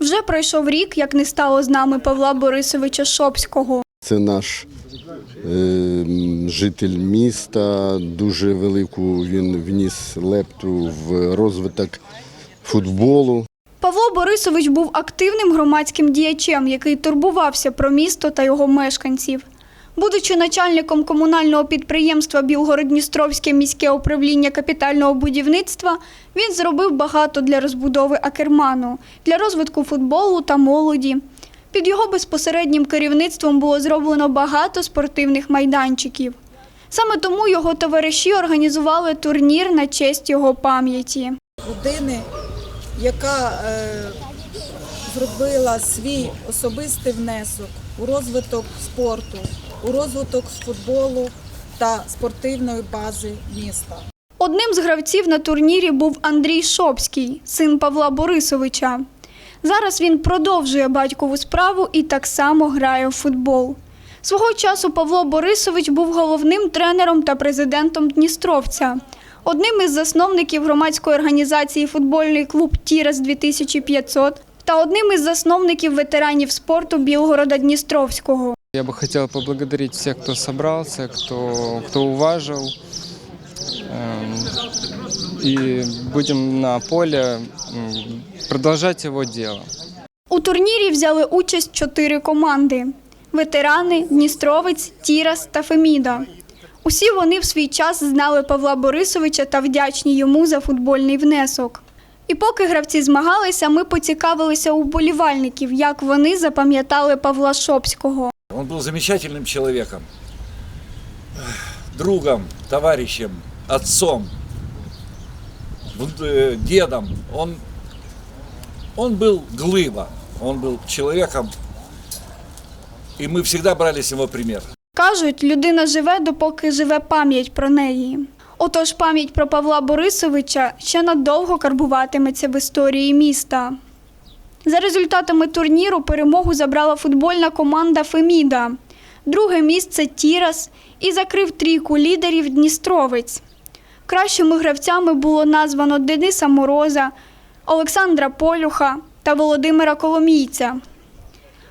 Вже пройшов рік, як не стало з нами Павла Борисовича Шопського. Це наш е, житель міста. Дуже велику він вніс лепту в розвиток футболу. Павло Борисович був активним громадським діячем, який турбувався про місто та його мешканців. Будучи начальником комунального підприємства Білгород-Дністровське міське управління капітального будівництва, він зробив багато для розбудови Акерману, для розвитку футболу та молоді. Під його безпосереднім керівництвом було зроблено багато спортивних майданчиків. Саме тому його товариші організували турнір на честь його пам'яті. людини, яка е, зробила свій особистий внесок у розвиток спорту, у розвиток футболу та спортивної бази міста. Одним з гравців на турнірі був Андрій Шопський, син Павла Борисовича. Зараз він продовжує батькову справу і так само грає в футбол. Свого часу Павло Борисович був головним тренером та президентом Дністровця. Одним із засновників громадської організації футбольний клуб Тірас 2500 та одним із засновників ветеранів спорту Білгорода Дністровського. Я бы хотел поблагодарить всех, кто собрался, кто, кто уважил. И будем на поле продолжать его дело. У турнірі взяли участь чотири команди: ветерани, Дністровець, Тірас та Феміда. Усі вони в свій час знали Павла Борисовича та вдячні йому за футбольний внесок. І поки гравці змагалися, ми поцікавилися у болівальників, як вони запам'ятали Павла Шопського. Он был замечательным человеком, другом, товарищем, отцом, в- э, дедом. Он, он был глыба, он был человеком, и мы всегда брали с него пример. Кажуть, людина живе, допоки живе пам'ять про неї. Отож, пам'ять про Павла Борисовича ще надовго карбуватиметься в історії міста. За результатами турніру перемогу забрала футбольна команда Феміда, друге місце Тірас і закрив трійку лідерів Дністровець. Кращими гравцями було названо Дениса Мороза, Олександра Полюха та Володимира Коломійця.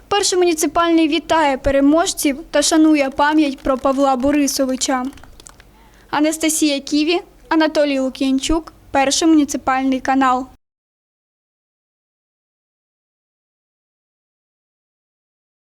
Перший муніципальний вітає переможців та шанує пам'ять про Павла Борисовича. Анастасія Ківі, Анатолій Лук'янчук, перший муніципальний канал.